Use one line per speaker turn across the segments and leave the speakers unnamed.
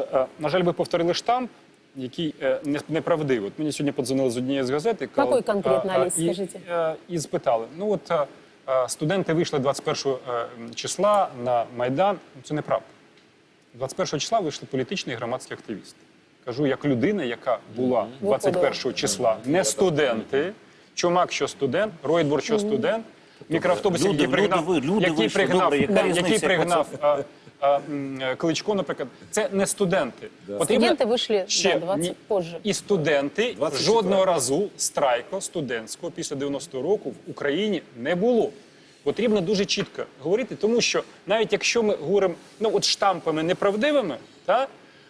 Е, На жаль, ви повторили штамп, який е, не- неправдивий. От мені сьогодні подзвонили з однієї з газет. і казали,
Какой конкретно, Олесь,
і-
скажіть?
е, І спитали. Ну от студенти вийшли 21 е, числа на Майдан. Це неправда. 21 числа вийшли політичні і громадські активісти. Кажу, як людина, яка була 21 числа, не студенти, Чумак, що студент, Ройдбур, що студент, мікроавтобус,
Люди-
який пригнав, який пригнав,
яка
який пригнав а, а, м, Кличко, наприклад, це не студенти. Потрібно
Студенты вышли
ще
да, 20
ні-
позже.
І студенти
24.
жодного разу страйку студентського після 90-го року в Україні не було. Потрібно дуже чітко говорити, тому що навіть якщо ми говоримо ну, от штампами неправдивими, та,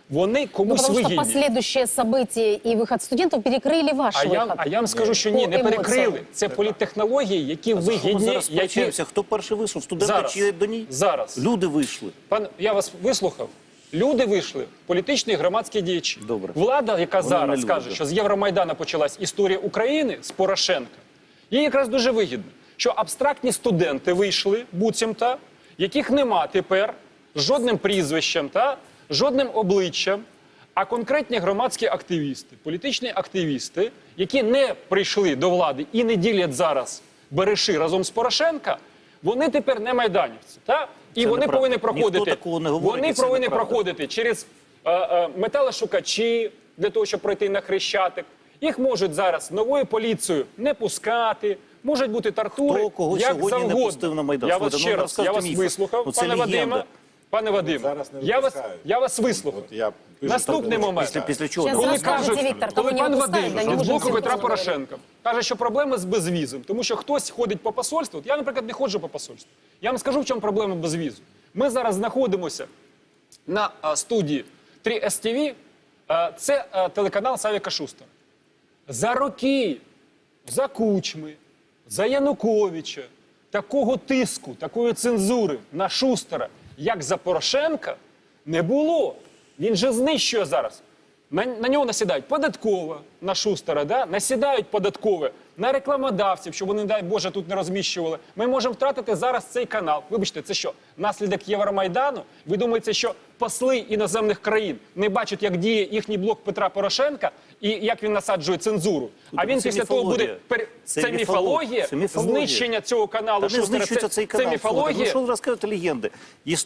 вони
Ну,
комусь
потому что
вигідні.
последующие события и выход студентов перекрыли ваш
А я,
выход.
а я вам скажу, що ні,
По
не
емоціям.
перекрили. Це політтехнології, які
Що ми
вигідні,
зараз
які
сперечаємося? Хто перший вийшов? Студенти
Зараз.
чи до ній?
Зараз.
Люди вийшли.
Пан, я вас вислухав. Люди вийшли, політичні і громадські діячі.
Добре.
Влада, яка
Вони не
зараз
люди,
каже,
да.
що з Євромайдана почалась історія України з Порошенка, їй якраз дуже вигідно, що абстрактні студенти вийшли, буцімта, яких нема тепер з жодним прізвищем та жодним обличчям, а конкретні громадські активісти, політичні активісти, які не прийшли до влади і не ділять зараз береши разом з Порошенка, вони тепер не майданівці. Та? І
Це
вони
неправда.
повинні
Ніхто
проходити.
такого не говорить,
вони повинні
неправда.
проходити через е, е, металошукачі для того, щоб пройти на хрещатик. Їх можуть зараз новою поліцією не пускати. Можуть бути тартури,
Хто кого
як
сьогодні не
завгодно.
пустив на Майдан?
Я вас ще
ну,
раз, я вас
міфи.
вислухав,
Ну,
пане. Вадиме. Пане Вадиме,
Зараз не
я вас,
випускають.
я вас вислухав.
От я пишу
Наступний
так,
момент.
Після, після чого?
Щас
Коли
розкажете,
кажуть,
Віктор,
коли пан Вадим
да, не
від блоку
всім
Петра. Порошенка каже, що проблеми з безвізом, тому що хтось ходить по посольству. От я, наприклад, не ходжу по посольству. Я вам скажу, в чому проблема безвізу. Ми зараз знаходимося на а, студії 3 STV. А, це а, телеканал Савіка Шустера. За роки, за Кучми, за Януковича, такого тиску, такої цензури на Шустера, як за Порошенка, не було. Він же знищує зараз. На, на нього насідають податкова на Шустера, да? насідають податкове на рекламодавців, щоб вони, дай Боже, тут не розміщували. Ми можемо втратити зараз цей канал. Вибачте, це що? Наслідок Євромайдану? Ви думаєте, що посли іноземних країн не бачать, як діє їхній блок Петра Порошенка і як він насаджує цензуру? А він
це
після того буде
міфологія.
пер...
Це
це,
міфологія.
міфологія,
Це міфологія.
знищення цього каналу.
Та
Шустера. це,
цей
це
канал. Слухайте,
міфологія.
Ну що ви розказуєте легенди?